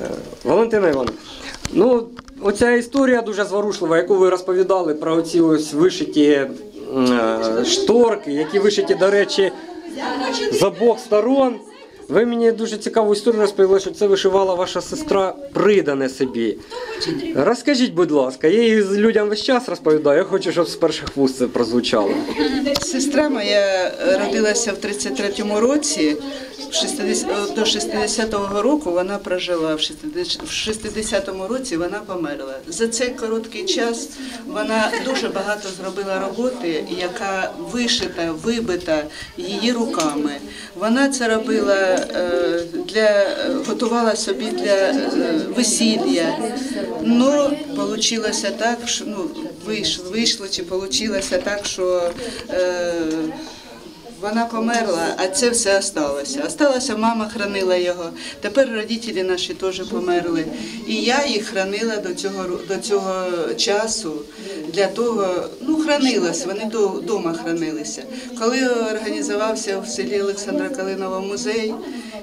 Е, Валентина Івановна, ну оця історія дуже зворушлива, яку ви розповідали про оці ось вишиті е, шторки, які вишиті, до речі, з обох сторон. Ви мені дуже цікаву історію розповіли, що це вишивала ваша сестра придане собі. Розкажіть, будь ласка, я її людям весь час розповідаю, я хочу, щоб з перших вуст це прозвучало. Сестра моя родилася в 33-му році. В 60, до 60-го року вона прожила, в 60 в 60-му році вона померла. За цей короткий час вона дуже багато зробила роботи, яка вишита, вибита її руками. Вона це робила е, для готувала собі для е, весілля. Ну, вийшло так, що ну, вийшло, вийшло чи вийшло так, що. Е, вона померла, а це все осталося. Осталося, мама хранила його. Тепер родителі наші теж померли. І я їх хранила до цього до цього часу. Для того, ну хранилась, вони вдома хранилися. Коли організувався в селі Олександра Калинова музей,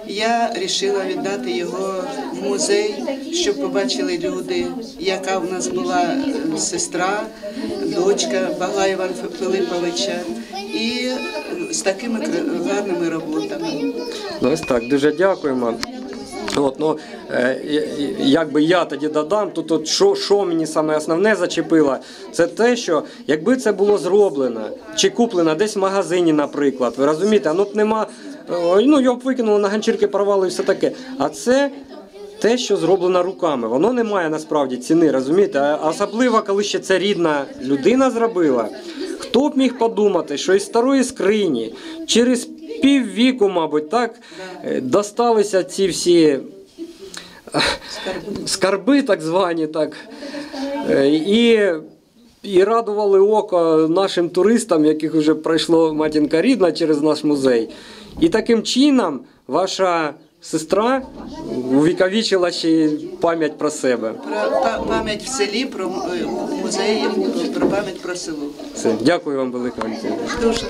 я вирішила віддати його в музей, щоб побачили люди, яка в нас була е, сестра, дочка Баглаєва Филипповича. І е, такими гарними роботами. Ну, ось так, дуже дякуємо. От, ну, е, якби я тоді додам, тут що, що мені саме основне зачепило, це те, що якби це було зроблено чи куплено десь в магазині, наприклад, ви розумієте, ну б нема, ну його б викинули на ганчірки, порвали і все таке. А це те, що зроблено руками, воно не має насправді ціни, розумієте? А Особливо, коли ще це рідна людина зробила. Хто б міг подумати, що із старої скрині через піввіку, мабуть, так е, досталися ці всі е, скарби, так звані, так. Е, І, і радували око нашим туристам, яких вже пройшло матінка рідна через наш музей. І таким чином ваша сестра увіковічила ще пам'ять про себе. Про пам'ять в селі, про е, музеї, про пам'ять про село. Все. Дякую вам велике, Дуже.